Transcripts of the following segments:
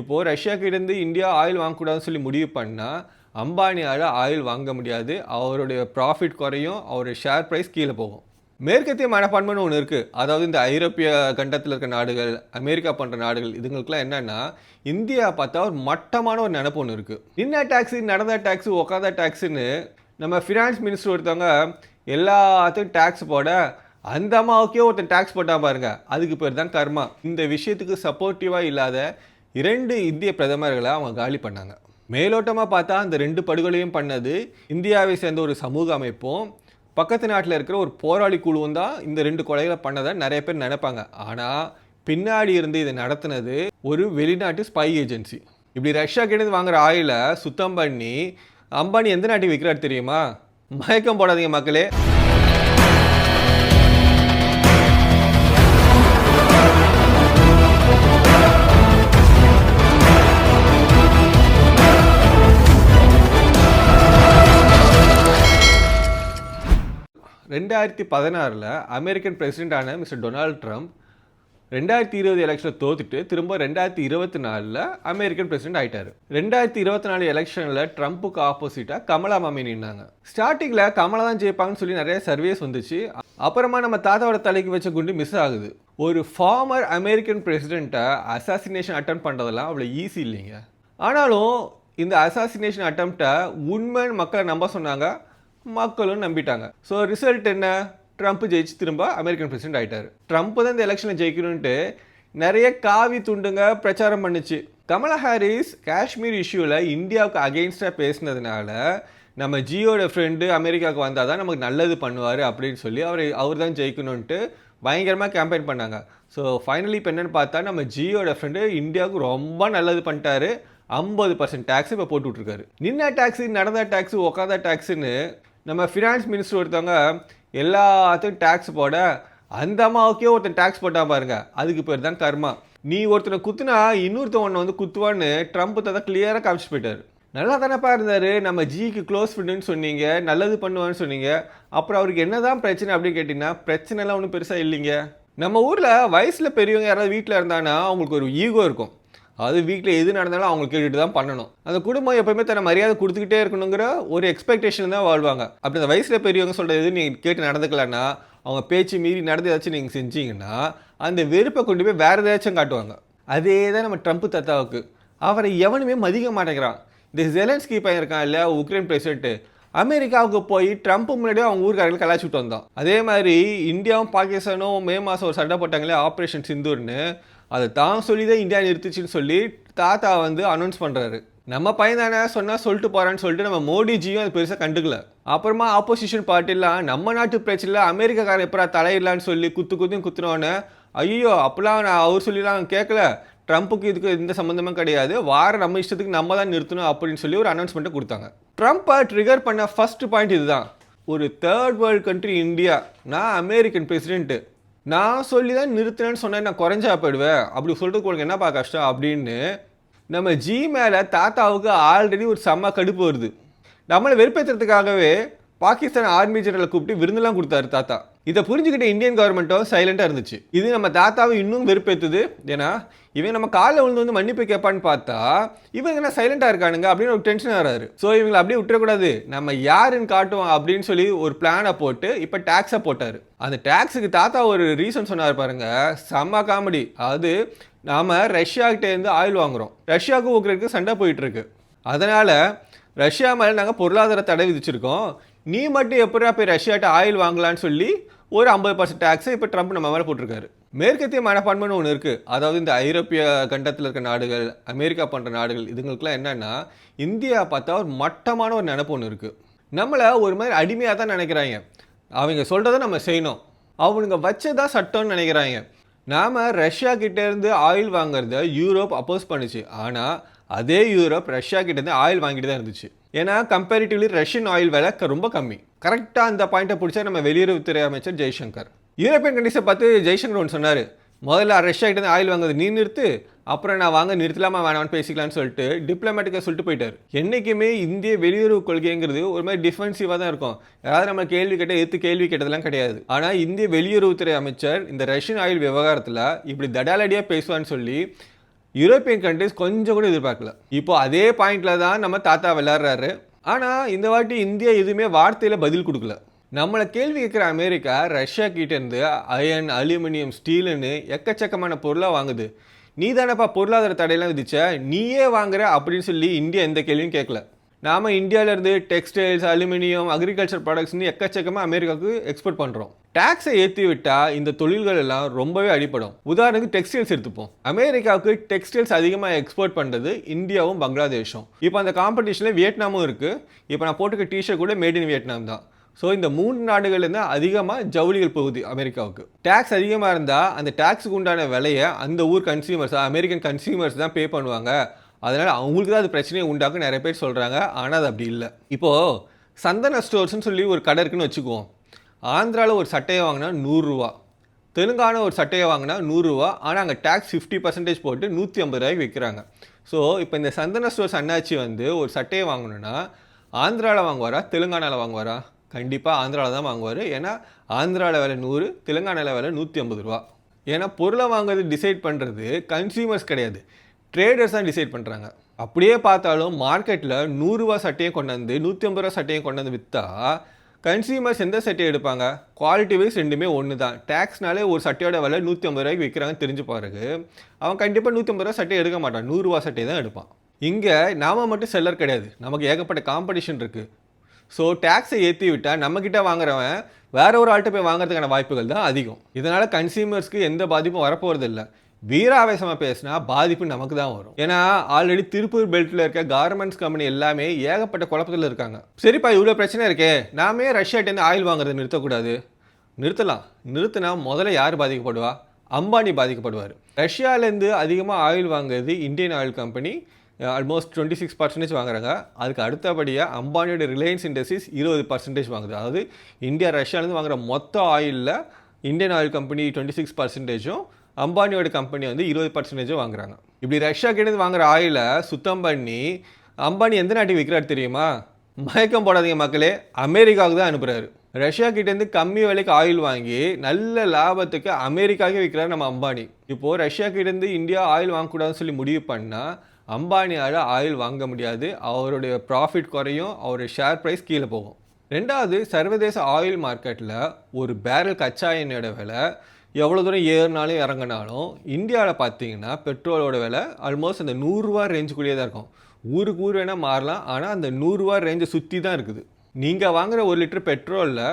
இப்போது ரஷ்யாவுக்கு கிட்டேருந்து இந்தியா ஆயில் வாங்கக்கூடாதுன்னு சொல்லி முடிவு பண்ணால் அம்பானியால் ஆயில் வாங்க முடியாது. அவருடைய ப்ராஃபிட் குறையும் அவருடைய ஷேர் ப்ரைஸ் கீழே போகும். மேற்கத்திய மனப்பான்மைன்னு ஒன்று இருக்குது அதாவது இந்த ஐரோப்பிய கண்டத்தில் இருக்க நாடுகள் அமெரிக்கா போன்ற நாடுகள் இதுங்களுக்குலாம் என்னென்னா இந்தியா பார்த்தா ஒரு மட்டமான ஒரு நினப்பு ஒன்று இருக்குது நின்ன டேக்ஸு நடந்த டேக்ஸு உக்காத டேக்ஸுன்னு நம்ம ஃபினான்ஸ் மினிஸ்டர் ஒருத்தவங்க எல்லாத்தையும் டேக்ஸ் போட அந்த அம்மாவுக்கே ஒருத்தன் டேக்ஸ் போட்டா பாருங்கள் அதுக்கு பேர் தான் கர்மா. இந்த விஷயத்துக்கு சப்போர்ட்டிவாக இல்லாத இரண்டு இந்திய பிரதமர்களை அவங்க காலி பண்ணாங்க. மேலோட்டமாக பார்த்தா அந்த ரெண்டு படுகொலையும் பண்ணது இந்தியாவை சேர்ந்த ஒரு சமூக அமைப்பும் பக்கத்து நாட்டில் இருக்கிற ஒரு போராளி குழுவும் தான் இந்த ரெண்டு கொலைகளை பண்ணதை நிறைய பேர் நினைப்பாங்க. ஆனால் பின்னாடி இருந்து இதை நடத்தினது ஒரு வெளிநாட்டு ஸ்பை ஏஜென்சி இப்படி ரஷ்யா கிட்ட வாங்குற ஆயிலை சுத்தம் பண்ணி அம்பானி எந்த நாட்டுக்கு விற்கிறாரு தெரியுமா? மயக்கம் போடாதீங்க மக்களே. ரெண்டாயிரத்தி பதினாறில் அமெரிக்கன் பிரசிடென்டான மிஸ்டர் டொனால்ட் ட்ரம்ப் ரெண்டாயிரத்தி இருபது எலெக்ஷனில் தோத்துட்டு திரும்ப ரெண்டாயிரத்தி இருபத்தி நாலில் அமெரிக்கன் பிரசிடென்ட் ஆயிட்டாரு. ரெண்டாயிரத்தி இருபத்தி நாலு எலெக்ஷனில் ட்ரம்ப்புக்கு ஆப்போசிட்டாக கமலா மாமி நின்னாங்க. ஸ்டார்டிங்கில் கமலா தான் ஜெயிப்பாங்கன்னு சொல்லி நிறைய சர்வேஸ் வந்துச்சு. அப்புறமா நம்ம தாத்தாவோட தலைக்கு வச்ச குண்டு மிஸ் ஆகுது. ஒரு ஃபார்மர் அமெரிக்கன் பிரசிடெண்ட்டை அசாசினேஷன் அட்டம் பண்ணுறதெல்லாம் அவ்வளோ ஈஸி இல்லைங்க. ஆனாலும் இந்த அசாசினேஷன் அட்டம்ப்டை உண்மைன்னு மக்களை நம்ப சொன்னாங்க. மக்களும் நம்பிட்டாங்க. ஸோ ரிசல்ட் என்ன? ட்ரம்ப் ஜெயிச்சு திரும்ப அமெரிக்கன் பிரசிடென்ட் ஆகிட்டார் ட்ரம்ப் தான் இந்த எலெக்ஷனில் ஜெயிக்கணும்ட்டு நிறைய காவி துண்டுங்க பிரச்சாரம் பண்ணுச்சு. கமலா ஹாரிஸ் காஷ்மீர் இஷ்யூவில் இந்தியாவுக்கு அகெயின்ஸ்டாக பேசினதுனால நம்ம ஜியோட ஃப்ரெண்டு அமெரிக்காவுக்கு வந்தால் தான் நமக்கு நல்லது பண்ணுவார் அப்படின்னு சொல்லி அவர் அவர் தான் ஜெயிக்கணும்ன்ட்டு பயங்கரமாக கேம்பெயின் பண்ணாங்க. ஸோ ஃபைனலி இப்போ என்னென்னு பார்த்தா நம்ம ஜியோட ஃப்ரெண்டு இந்தியாவுக்கு ரொம்ப நல்லது பண்ணிட்டாரு. ஐம்பது பர்சன்ட் டேக்ஸ் இப்போ போட்டு விட்ருக்காரு நின்ன டேக்ஸு நடந்த டேக்ஸு உக்காத டேக்ஸுன்னு நம்ம ஃபினான்ஸ் மினிஸ்டர் ஒருத்தவங்க எல்லாத்தையும் டேக்ஸ் போட அந்த அம்மாவுக்கே ஒருத்தன் டேக்ஸ் போட்டால் பாருங்க. அதுக்கு பேர் தான் கர்மா. நீ ஒருத்தனை குத்துனா இன்னொருத்தவனை வந்து குத்துவான்னு ட்ரம்ப் தான் கிளியராக காமிச்சு போயிட்டார். நல்லா தானேப்பா இருந்தார். நம்ம ஜிக்கு க்ளோஸ் ஃப்ரெண்டுன்னு சொன்னீங்க. நல்லது பண்ணுவான்னு சொன்னீங்க. அப்புறம் அவருக்கு என்னதான் பிரச்சனை அப்படின்னு கேட்டிங்கன்னா பிரச்சனைலாம் ஒன்றும் பெருசாக இல்லைங்க. நம்ம ஊரில் வயசில் பெரியவங்க யாராவது வீட்டில் இருந்தானா அவங்களுக்கு ஒரு ஈகோ இருக்கும். அது வீட்டில் எது நடந்தாலும் அவங்க கேட்டுட்டு தான் பண்ணணும். அந்த குடும்பம் எப்பவுமே தன்னை மரியாதை கொடுத்துக்கிட்டே இருக்கணுங்கிற ஒரு எக்ஸ்பெக்டேஷன் தான் வாழ்வாங்க. அப்படி அந்த வயசில் பெரியவங்க சொல்கிறது நீங்கள் கேட்டு நடந்துக்கலன்னா அவங்க பேச்சு மீறி நடந்து ஏதாச்சும் நீங்கள் செஞ்சீங்கன்னா அந்த வெறுப்பை கொண்டு போய் வேறு ஏதாச்சும் காட்டுவாங்க. அதே தான் நம்ம ட்ரம்ப் தத்தாவுக்கு. அவரை எவனுமே மதிக்க மாட்டேங்கிறான். இந்த ஜெலன்ஸ்கி பையன் இருக்கான் இல்லையா உக்ரைன் பிரசிடென்ட்டு அமெரிக்காவுக்கு போய் ட்ரம்ப் முன்னாடியே அவங்க ஊருக்காரர்கள் கலாச்சிட்டு வந்தோம் அதே மாதிரி இந்தியாவும் பாகிஸ்தானும் மே மாதம் ஒரு சண்டை போட்டாங்களே ஆப்ரேஷன் சிந்தூர்னு அதை தான் சொல்லி தான் இந்தியா நிறுத்துச்சுன்னு சொல்லி தாத்தா வந்து அனௌன்ஸ் பண்ணுறாரு நம்ம பையன் தானே சொன்னால் சொல்லிட்டு போகிறான்னு சொல்லிட்டு நம்ம மோடிஜியும் அது பெருசாக கண்டுக்கல. அப்புறமா ஆப்போசிஷன் பார்ட்டிலாம் நம்ம நாட்டு பிரச்சனையில் அமெரிக்காக்காரன் எப்பரா தலையிடலான்னு சொல்லி குத்து குத்துன்னு குத்துனோன்னே ஐயோ அப்போலாம் நான் அவர் சொல்லிலாம் கேட்கல ட்ரம்ப்புக்கு இதுக்கு எந்த சம்மந்தமும் கிடையாது. வார நம்ம இஷ்டத்துக்கு நம்ம தான் நிறுத்தணும் அப்படின்னு சொல்லி ஒரு அனௌன்ஸ்மெண்ட்டை கொடுத்தாங்க. ட்ரம்ப்பை ட்ரிகர் பண்ண ஃபர்ஸ்ட் பாயிண்ட் இதுதான். ஒரு தேர்ட் வேர்ல்டு கண்ட்ரி இந்தியா நான் அமெரிக்கன் பிரசிடென்ட்டு நான் சொல்லி தான் நிறுத்தினேன்னு சொன்னேன் நான் குறைஞ்சா போயிடுவேன். அப்படி சொல்கிறதுக்கு உங்களுக்கு என்னப்பா கஷ்டம் அப்படின்னு நம்ம ஜி மேலே தாத்தாவுக்கு ஆல்ரெடி ஒரு செம்ம கடுப்பு வருது. நம்மளை வெறுப்பேற்றுறதுக்காகவே பாகிஸ்தான் ஆர்மி ஜெனரலை கூப்பிட்டு விருந்தெல்லாம் கொடுத்தாரு தாத்தா. இதை புரிஞ்சுக்கிட்ட இந்தியன் கவர்மெண்ட்டும் சைலண்டாக இருந்துச்சு. இது நம்ம தாத்தாவை இன்னும் வெறுப்பேற்றுது ஏன்னா இவன் நம்ம காலில் விழுந்து வந்து மன்னிப்பு கேட்பான்னு பார்த்தா இவங்க என்ன சைலண்டாக இருக்கானுங்க அப்படின்னு ஒரு டென்ஷன் வராரு ஸோ இவங்களை அப்படியே விட்டுறக்கூடாது. நம்ம யாருன்னு காட்டுவோம் அப்படின்னு சொல்லி ஒரு பிளானை போட்டு இப்போ டேக்ஸை போட்டார். அந்த டேக்ஸுக்கு தாத்தா ஒரு ரீசன் சொன்னார் பாருங்க. செம்ம காமெடி அது நாம் ரஷ்யாகிட்டேருந்து ஆயில் வாங்குறோம். ரஷ்யாவுக்கு உக்ரைனுக்கு சண்டை போயிட்டுருக்கு. அதனால் ரஷ்யா மேலே நாங்கள் பொருளாதார தடை விதிச்சிருக்கோம். நீ மட்டும் எப்படா போய் ரஷ்யாட்ட ஆயில் வாங்கலான்னு சொல்லி ஒரு ஐம்பது பர்சன்ட் டேக்ஸை இப்போ ட்ரம்ப் நம்ம மேலே போட்டிருக்காரு. மேற்கத்திய மனப்பான்மைன்னு ஒன்று இருக்குது அதாவது இந்த ஐரோப்பிய கண்டத்தில் இருக்க நாடுகள் அமெரிக்கா போன்ற நாடுகள் இதுங்களுக்குலாம் என்னென்னா இந்தியா பார்த்தா ஒரு மட்டமான ஒரு நினப்பு ஒன்று இருக்குது நம்மளை ஒரு மாதிரி அடிமையாக தான் நினைக்கிறாங்க. அவங்க சொல்கிறத நம்ம செய்யணும். அவனுங்க வச்சதான் சட்டம்னு நினைக்கிறாங்க. நாம் ரஷ்யா கிட்டேருந்து ஆயில் வாங்குறத யூரோப் அப்போஸ் பண்ணுச்சு. ஆனால் அதே யூரோப் ரஷ்யா கிட்டேருந்து ஆயில் வாங்கிட்டு தான் இருந்துச்சு. ஏன்னா கம்பேரிட்டிவ்லி ரஷ்யன் ஆயில் விலை ரொம்ப கம்மி. கரெக்டாக அந்த பாயிண்ட்டை பிடிச்சா நம்ம வெளியுறவுத்துறை அமைச்சர் ஜெய்சங்கர். யூரோப்பியன் கண்ட்ரிஸை பார்த்து ஜெய்சங்கர் ஒன்று சொன்னார் முதல்ல ரஷ்யா கிட்டேருந்து ஆயில் வாங்குறது நீ நிறுத்து அப்புறம் நான் வாங்க நிறுத்தலாமா வேணாம்னு பேசிக்கலாம்னு சொல்லிட்டு டிப்ளமேட்டிக்காக சொல்லிட்டு போயிட்டார். என்றைக்குமே இந்திய வெளியுறவு கொள்கைங்கிறது ஒரு மாதிரி டிஃபென்சிவாக தான் இருக்கும். யாராவது நம்ம கேள்வி கேட்டால் எடுத்து கேள்வி கேட்டதெல்லாம் கிடையாது. ஆனால் இந்திய வெளியுறவுத்துறை அமைச்சர் இந்த ரஷ்யன் ஆயில் விவகாரத்தில் இப்படி தடாலடியாக பேசுவான்னு சொல்லி யூரோப்பியன் கண்ட்ரிஸ் கொஞ்சம் கூட எதிர்பார்க்கல. இப்போ அதே பாயிண்ட்ல தான் நம்ம தாத்தா விளையாடுறாரு. ஆனால் இந்த வாட்டி இந்தியா எதுவுமே வார்த்தையில் பதில் கொடுக்கல. நம்மளை கேள்வி கேட்குற அமெரிக்கா ரஷ்யா கிட்டேருந்து அயன் அலுமினியம் ஸ்டீலுன்னு எக்கச்சக்கமான பொருளாக வாங்குது. நீ தானப்பா பொருளாதார தடையெல்லாம் விதிச்ச? நீயே வாங்குற அப்படின்னு சொல்லி இந்தியா எந்த கேள்வியும் கேட்கல. நாம் இந்தியாவிலேருந்து டெக்ஸ்டைல்ஸ் அலுமினியம் அக்ரிகல்ச்சர் ப்ராடக்ட்ஸ்னு எக்கச்சக்கமாக அமெரிக்காவுக்கு எக்ஸ்போர்ட் பண்ணுறோம் டேக்ஸை ஏற்றி விட்டால் இந்த தொழில்கள் எல்லாம் ரொம்பவே அடிப்படும் உதாரணத்துக்கு டெக்ஸ்டைல்ஸ் எடுத்துப்போம். அமெரிக்காவுக்கு டெக்ஸ்டைல்ஸ் அதிகமாக எக்ஸ்போர்ட் பண்ணுறது இந்தியாவும் பங்களாதேஷும். இப்போ அந்த காம்படிஷனில் வியட்நாமும் இருக்குது இப்போ நான் போட்டுக்க டிஷர்ட் கூட மேட் இன் வியட்நாம் தான். ஸோ இந்த மூணு நாடுகள்லேருந்து அதிகமாக ஜவுளிகள் போகுது அமெரிக்காவுக்கு. டேக்ஸ் அதிகமாக இருந்தால் அந்த டேக்ஸுக்கு உண்டான விலையை அந்த ஊர் கன்சியூமர்ஸ் அமெரிக்கன் கன்சியூமர்ஸ் தான் பே பண்ணுவாங்க. அதனால் அவங்களுக்கு தான் அது பிரச்சனையை உண்டாக்கும் நிறைய பேர் சொல்கிறாங்க ஆனால் அது அப்படி இல்லை. இப்போது சந்தன ஸ்டோர்ஸ்னு சொல்லி ஒரு கடை இருக்குன்னு வச்சுக்குவோம். ஆந்திராவில் ஒரு சட்டையை வாங்கினா நூறுரூவா. தெலுங்கானா ஒரு சட்டையை வாங்கினா நூறுரூவா. ஆனால் அங்கே டேக்ஸ் ஃபிஃப்டி பர்சன்டேஜ் போட்டு நூற்றி ஐம்பது ரூபாய்க்கு விற்கிறாங்க ஸோ இப்போ இந்த சந்தன ஸ்டோர்ஸ் அண்ணாச்சி வந்து ஒரு சட்டையை வாங்கணும்னா ஆந்திராவில் வாங்குவாரா? தெலுங்கானாவில் வாங்குவாரா? கண்டிப்பாக ஆந்திராவில் தான் வாங்குவார். ஏன்னா ஆந்திராவில் விலை நூறு தெலுங்கானாவில் விலை நூற்றி ஐம்பது ரூபா. ஏன்னா பொருளை வாங்குறது டிசைட் பண்ணுறது கன்சியூமர்ஸ் கிடையாது. ட்ரேடர்ஸ் தான் டிசைட் பண்ணுறாங்க அப்படியே பார்த்தாலும் மார்க்கெட்டில் நூறுரூவா சட்டையும் கொண்டாந்து நூற்றி ஐம்பது ரூபா சட்டையும் கொண்டாந்து விற்றா கன்சியூமர்ஸ் எந்த சட்டையை எடுப்பாங்க? குவாலிட்டி வைஸ் ரெண்டுமே ஒன்று தான் டேக்ஸ்னாலே ஒரு சட்டையோட விலை நூற்றி ஐம்பது ரூபாய்க்கு விற்கிறாங்கன்னு தெரிஞ்சு பிறகு அவன் கண்டிப்பாக நூற்றி ஐம்பது ரூபா சட்டையை எடுக்க மாட்டான். நூறுரூவா சட்டையை தான் எடுப்பான். இங்கே நாம மட்டும் செல்லர் கிடையாது. நமக்கு ஏகப்பட்ட காம்படிஷன் இருக்குது ஸோ டேக்ஸை ஏற்றி விட்டால் நம்மக்கிட்ட வாங்குறவன் வேற ஒரு ஆள்கிட்ட போய் வாங்குறதுக்கான வாய்ப்புகள் தான் அதிகம். இதனால் கன்சியூமர்ஸ்க்கு எந்த பாதிப்பும் வரப்போகிறது இல்லை வீராவேசமாக பேசினா பாதிப்பு நமக்கு தான் வரும். ஏன்னா ஆல்ரெடி திருப்பூர் பெல்ட்டில் இருக்க கார்மெண்ட்ஸ் கம்பெனி எல்லாமே ஏகப்பட்ட குழப்பத்தில் இருக்காங்க. சரிப்பா இவ்வளோ பிரச்சனை இருக்கே. நாமே ரஷ்யாட்டேருந்து ஆயில் வாங்குறது நிறுத்தக்கூடாது. நிறுத்தலாம். நிறுத்தினா முதல்ல யார் பாதிக்கப்படுவா? அம்பானி பாதிக்கப்படுவார். ரஷ்யாவிலேருந்து அதிகமாக ஆயில் வாங்குறது Indian oil company almost twenty six percentage வாங்குறாங்க. அதுக்கு அடுத்தபடியாக அம்பானியோட ரிலையன்ஸ் இண்டஸ்ட்ரீஸ் இருபது பர்சன்டேஜ் வாங்குது. அதாவது இந்தியா ரஷ்யாலேருந்து வாங்குற மொத்த ஆயிலில் Indian oil company twenty six பர்சன்டேஜும் அம்பானியோட கம்பெனி வந்து இருபது பர்சன்டேஜும் வாங்குறாங்க. இப்படி ரஷ்யா கிட்டேருந்து வாங்குற ஆயிலை சுத்தம் பண்ணி அம்பானி எந்த நாட்டுக்கு விற்கிறாரு தெரியுமா? மயக்கம் போடாதீங்க மக்களே அமெரிக்காவுக்கு தான் அனுப்புகிறாரு ரஷ்யா கிட்டேருந்து கம்மி விலைக்கு ஆயில் வாங்கி நல்ல லாபத்துக்கு அமெரிக்காவுக்கு விற்கிறாரு நம்ம அம்பானி. இப்போது ரஷ்யா கிட்டேருந்து இந்தியா ஆயில் வாங்கக்கூடாதுன்னு சொல்லி முடிவு பண்ணால் அம்பானியால் ஆயில் வாங்க முடியாது. அவருடைய ப்ராஃபிட் குறையும் அவருடைய ஷேர் ப்ரைஸ் கீழே போகும். ரெண்டாவது சர்வதேச ஆயில் மார்க்கெட்டில் ஒரு பேரல் கச்சா எண்ணெயோட விலை எவ்வளோ தூரம் ஏறினாலும் இறங்கினாலும் இந்தியாவில் பார்த்தீங்கன்னா பெட்ரோலோட விலை ஆல்மோஸ்ட் அந்த நூறுரூவா ரேஞ்சுக்குள்ளேயே தான் இருக்கும். ஊருக்கு ஊர் வேணால் மாறலாம் ஆனால் அந்த நூறுரூவா ரேஞ்சை சுற்றி தான் இருக்குது. நீங்கள் வாங்குகிற ஒரு லிட்டர் பெட்ரோலில்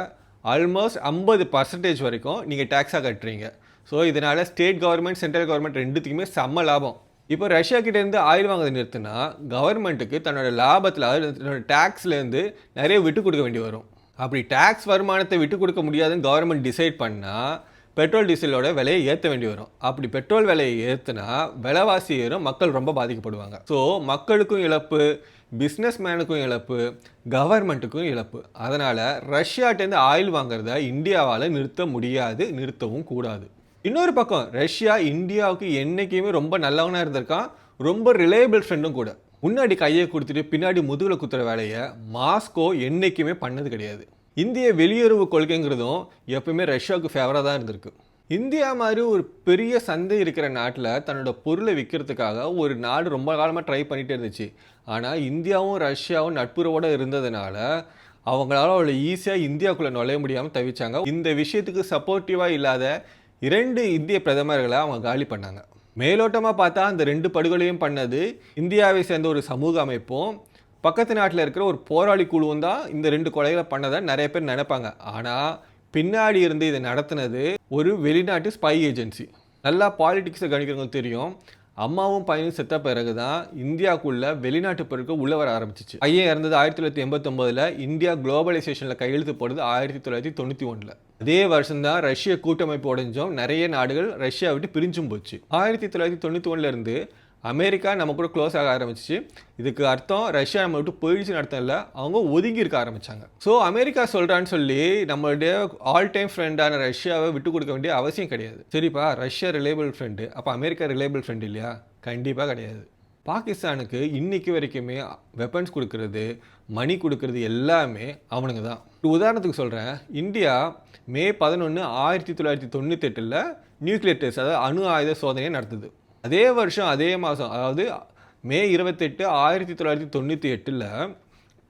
ஆல்மோஸ்ட் ஐம்பது பர்சன்டேஜ் வரைக்கும் நீங்கள் டேக்ஸாக கட்டுறீங்க. ஸோ இதனால் ஸ்டேட் கவர்மெண்ட் சென்ட்ரல் கவர்மெண்ட் ரெண்டுத்துக்குமே செம்ம லாபம். இப்போ ரஷ்யா கிட்டேருந்து ஆயில் வாங்குறது நிறுத்தினா கவர்மெண்ட்டுக்கு தன்னோட லாபத்தில் தன்னோட டேக்ஸ்லேருந்து நிறைய விட்டு கொடுக்க வேண்டி வரும். அப்படி டேக்ஸ் வருமானத்தை விட்டு கொடுக்க முடியாதுன்னு கவர்மெண்ட் டிசைட் பண்ணால் பெட்ரோல் டீசலோட விலையை ஏற்ற வேண்டி வரும். அப்படி பெட்ரோல் விலையை ஏற்றுனா விலைவாசி ஏறும் மக்கள் ரொம்ப பாதிக்கப்படுவாங்க. ஸோ மக்களுக்கும் இழப்பு பிஸ்னஸ் மேனுக்கும் இழப்பு கவர்மெண்ட்டுக்கும் இழப்பு. அதனால் ரஷ்யாட்டேருந்து ஆயில் வாங்குறத இந்தியாவால் நிறுத்த முடியாது நிறுத்தவும் கூடாது. இன்னொரு பக்கம் ரஷ்யா இந்தியாவுக்கு என்றைக்குமே ரொம்ப நல்லவனாக இருந்திருக்கான். ரொம்ப ரிலையபிள் ஃப்ரெண்டும் கூட. முன்னாடி கையை கொடுத்துட்டு பின்னாடி முதுகில் குத்துற வேலையை மாஸ்கோ என்றைக்குமே பண்ணது கிடையாது. இந்திய வெளியுறவு கொள்கைங்கிறதும் எப்பவுமே ரஷ்யாவுக்கு ஃபேவராக தான் இருந்திருக்கு. இந்தியா மாதிரி ஒரு பெரிய சந்தை இருக்கிற நாட்டில் தன்னோட பொருளை விற்கிறதுக்காக ஒரு நாடு ரொம்ப காலமாக ட்ரை பண்ணிகிட்டே இருந்துச்சு. ஆனால் இந்தியாவும் ரஷ்யாவும் நட்புறவோடு இருந்ததுனால அவங்களால அவ்வளோ ஈஸியாக இந்தியாவுக்குள்ளே நுழைய முடியாமல் தவிச்சாங்க. இந்த விஷயத்துக்கு சப்போர்ட்டிவாக இல்லாத இரண்டு இந்திய பிரதமர்களை அவங்க காலி பண்ணாங்க. மேலோட்டமாக பார்த்தா அந்த ரெண்டு படுகொலையும் பண்ணது இந்தியாவை சேர்ந்த ஒரு சமூக அமைப்பும் பக்கத்து நாட்டில் இருக்கிற ஒரு போராளி குழுவும் தான் இந்த ரெண்டு கொலைகளை பண்ணதை நிறைய பேர் நினைப்பாங்க. ஆனால் பின்னாடி இருந்து இதை நடத்தினது ஒரு வெளிநாட்டு ஸ்பை ஏஜென்சி நல்லா பாலிடிக்ஸை கணிக்கிறவங்களுக்கு தெரியும். அம்மாவும் பையனும் செத்த பிறகு தான் இந்தியாவுக்குள்ள வெளிநாட்டு பொருட்கள் உள்ள வர ஆரம்பிச்சிச்சு. பையன் இறந்தது ஆயிரத்தி தொள்ளாயிரத்தி எண்பத்தொம்போதில் இந்தியா குளோபலைசேஷனில் கையெழுத்து போடுறது ஆயிரத்தி தொள்ளாயிரத்தி தொண்ணூற்றி ஒன்றில் அதே வருஷம்தான் ரஷ்ய கூட்டமைப்பு உடஞ்சும் நிறைய நாடுகள் ரஷ்யா விட்டு பிரிஞ்சும் போச்சு. ஆயிரத்தி தொள்ளாயிரத்தி தொண்ணூற்றி ஒன்றுலேருந்து அமெரிக்கா நம்ம கூட க்ளோஸ் ஆக ஆரம்பிச்சிச்சு. இதுக்கு அர்த்தம் ரஷ்யா நம்ம விட்டு போயிடுச்சுன்னு அர்த்தம் இல்லை. அவங்க ஒதுங்கி இருக்க ஆரம்பித்தாங்க ஸோ அமெரிக்கா சொல்கிறான்னு சொல்லி நம்மளுடைய ஆல் டைம் ஃப்ரெண்டான ரஷ்யாவை விட்டு கொடுக்க வேண்டிய அவசியம் கிடையாது. சரிப்பா ரஷ்யா ரிலேபிள் ஃப்ரெண்டு அப்போ அமெரிக்கா ரிலேபிள் ஃப்ரெண்ட் இல்லையா? கண்டிப்பாக கிடையாது. பாகிஸ்தானுக்கு இன்றைக்கி வரைக்குமே வெப்பன்ஸ் கொடுக்கறது மணி கொடுக்கறது எல்லாமே அவனுங்க தான். உதாரணத்துக்கு சொல்கிறேன் இந்தியா மே பதினொன்று ஆயிரத்தி தொள்ளாயிரத்தி தொண்ணூத்தெட்டில் நியூக்ளியர் டெஸ்ட் அதாவது அணு ஆயுத சோதனையை நடத்துது. அதே வருஷம் அதே மாதம் அதாவது மே இருபத்தெட்டு ஆயிரத்தி தொள்ளாயிரத்தி தொண்ணூற்றி எட்டில்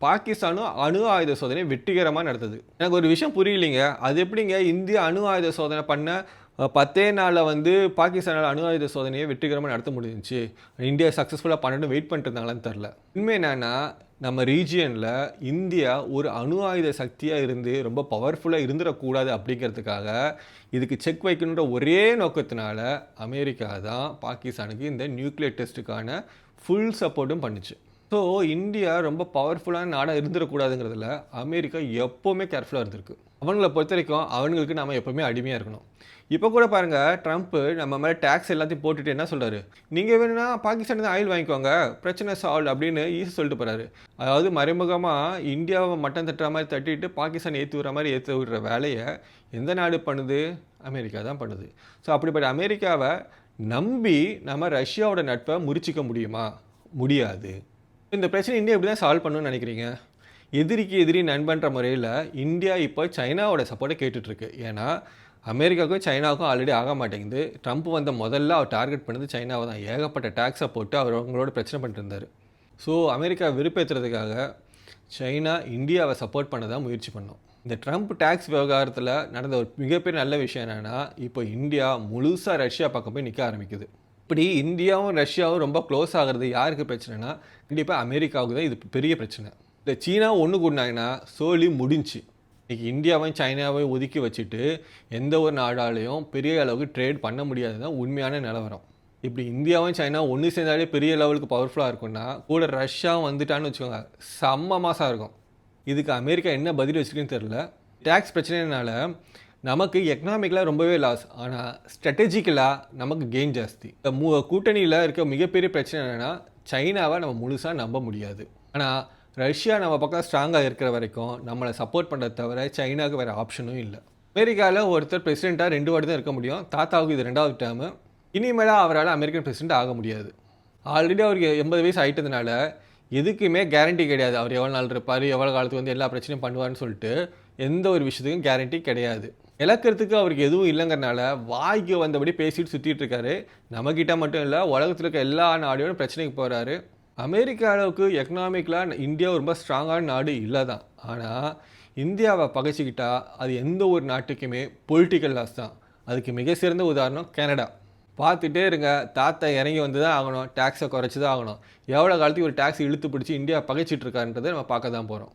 பாகிஸ்தானும் அணு ஆயுத சோதனை வெற்றிகரமாக நடத்துது எனக்கு ஒரு விஷயம் புரியலைங்க. அது எப்படிங்க இந்தியா அணு ஆயுத சோதனை பண்ண பத்தே நாளில் வந்து பாகிஸ்தானால் அணு ஆயுத சோதனையை வெற்றிகரமாக நடத்த முடிஞ்சிச்சு. இந்தியா சக்ஸஸ்ஃபுல்லாக பண்ணணும் வெயிட் பண்ணிட்டு இருந்தாங்களான்னு தெரில உண்மை என்னென்னா நம்ம ரீஜியனில் இந்தியா ஒரு அணு ஆயுத சக்தியாக இருந்து ரொம்ப பவர்ஃபுல்லாக இருந்துடக்கூடாது அப்படிங்கிறதுக்காக இதுக்கு செக் வைக்கணுன்ற ஒரே நோக்கத்தினால அமெரிக்கா தான் பாகிஸ்தானுக்கு இந்த நியூக்ளியர் டெஸ்ட்டுக்கான ஃபுல் சப்போர்ட்டும் பண்ணுச்சு. ஸோ இந்தியா ரொம்ப பவர்ஃபுல்லான நாடாக இருந்துடக்கூடாதுங்கிறதுல அமெரிக்கா எப்போவுமே கேர்ஃபுல்லாக இருந்திருக்கு. அவங்கள பொறுத்த வரைக்கும் அவங்களுக்கு நம்ம எப்போவுமே அடிமையாக இருக்கணும். இப்போ கூட பாருங்கள் ட்ரம்ப் நம்ம மேலே டேக்ஸ் எல்லாத்தையும் போட்டுட்டு என்ன சொல்கிறாரு நீங்கள் வேணும்னா பாகிஸ்தான் ஆயில் வாங்கிக்கோங்க பிரச்சனை சால்வ் அப்படின்னு ஈஸி சொல்லிட்டு போகிறாரு அதாவது மறைமுகமாக இந்தியாவை மட்டம் தட்டுற மாதிரி தட்டிட்டு பாகிஸ்தான் ஏற்றி விடுற மாதிரி ஏற்றி விடுற வேலையை எந்த நாடு பண்ணுது? அமெரிக்கா தான் பண்ணுது. ஸோ அப்படிப்பட்ட அமெரிக்காவை நம்பி நம்ம ரஷ்யாவோட நட்பை முறிச்சிக்க முடியுமா? முடியாது. இந்த பிரச்சனை இந்தியா எப்படி தான் சால்வ் பண்ணணும்னு நினைக்கிறீங்க? எதிரிக்கு எதிரி நண்பன்ற முறையில் இந்தியா இப்போ சைனாவோட சப்போர்ட்டை கேட்டுட்ருக்கு. ஏன்னா அமெரிக்காவுக்கும் சைனாவுக்கும் ஆல்ரெடி ஆக மாட்டேங்குது. ட்ரம்ப் வந்த முதல்ல அவர் டார்கெட் பண்ணது சைனாவை தான். ஏகப்பட்ட டேக்ஸை போட்டு அவர் அவங்களோட பிரச்சனை பண்ணிட்டு இருந்தார். ஸோ அமெரிக்கா விருப்பேற்றுறதுக்காக சைனா இந்தியாவை சப்போர்ட் பண்ண தான் முயற்சி பண்ணோம். இந்த ட்ரம்ப் டேக்ஸ் விவகாரத்தில் நடந்த ஒரு மிகப்பெரிய நல்ல விஷயம் என்னென்னா இப்போ இந்தியா முழுசாக ரஷ்யா பக்கம் போய் நிற்க ஆரம்பிக்குது. இப்படி இந்தியாவும் ரஷ்யாவும் ரொம்ப க்ளோஸ் ஆகிறது யாருக்கு பிரச்சனைனா கண்டிப்பாக அமெரிக்காவுக்கு தான் இது பெரிய பிரச்சனை. இந்த சீனா ஒன்று கூடினாங்கன்னா சோழி முடிஞ்சு. இன்றைக்கி இந்தியாவையும் சைனாவையும் ஒதுக்கி வச்சுட்டு எந்த ஒரு நாடாலையும் பெரிய அளவுக்கு ட்ரேட் பண்ண முடியாது தான் உண்மையான நிலவரம். இப்படி இந்தியாவும் சைனா ஒன்று சேர்ந்தாலே பெரிய லெவலுக்கு பவர்ஃபுல்லாக இருக்கும்னா கூட ரஷ்யாவும் வந்துட்டான்னு வச்சுக்கோங்க செம்ம மாதம் இருக்கும். இதுக்கு அமெரிக்கா என்ன பதில் வச்சுருக்குன்னு தெரில டேக்ஸ் பிரச்சனைனால நமக்கு எக்கனாமிக்கலாக ரொம்பவே லாஸ் ஆனால் ஸ்ட்ராட்டஜிக்கலாக நமக்கு கெயின் ஜாஸ்தி. இந்த மூ கூட்டணியில் இருக்க மிகப்பெரிய பிரச்சனை என்னென்னா சைனாவை நம்ம முழுசாக நம்ப முடியாது. ஆனால் ரஷ்யா நம்ம பக்கம் ஸ்ட்ராங்காக இருக்கிற வரைக்கும் நம்மளை சப்போர்ட் பண்ணுறத தவிர சைனாவுக்கு வேறு ஆப்ஷனும் இல்லை. அமெரிக்காவில் ஒருத்தர் பிரசிடெண்ட்டாக ரெண்டு வாட்டி தான் இருக்க முடியும். தாத்தாவுக்கு இது ரெண்டாவது டேர்மு இனிமேலாக அவரால் அமெரிக்கன் பிரசிடெண்ட் ஆக முடியாது. ஆல்ரெடி அவருக்கு எண்பது வயசு ஆகிட்டதுனால எதுக்குமே கேரண்டி கிடையாது. அவர் எவ்வளோ நாள் இருப்பார் எவ்வளோ காலத்துக்கு வந்து எல்லா பிரச்சனையும் பண்ணுவார்னு சொல்லிட்டு எந்த ஒரு விஷயத்துக்கும் கேரண்டி கிடையாது. இழக்கிறதுக்கு அவருக்கு எதுவும் இல்லைங்கிறனால வாய்க்கு வந்தபடி பேசிட்டு சுற்றிட்டு இருக்காரு. நம்மக்கிட்ட மட்டும் இல்லை உலகத்தில் இருக்க எல்லா நாடையோட பிரச்சனைக்கு போகிறாரு அமெரிக்கா அளவுக்கு எக்கனாமிக்கலாக இந்தியா ரொம்ப ஸ்ட்ராங்கான நாடு இல்லை தான். ஆனால் இந்தியாவை பகைச்சிக்கிட்டால் அது எந்த ஒரு நாட்டுக்குமே பொலிட்டிக்கல் லாஸ் தான். அதுக்கு மிக சிறந்த உதாரணம் கனடா. பார்த்துட்டே இருங்க தாத்தா இறங்கி வந்து தான் ஆகணும் டேக்ஸை குறைச்சி தான் ஆகணும். எவ்வளோ காலத்துக்கு ஒரு டேக்ஸ் இழுத்து பிடிச்சி இந்தியா பகைச்சிட்டுருக்காருன்றதை நம்ம பார்க்க தான் போகிறோம்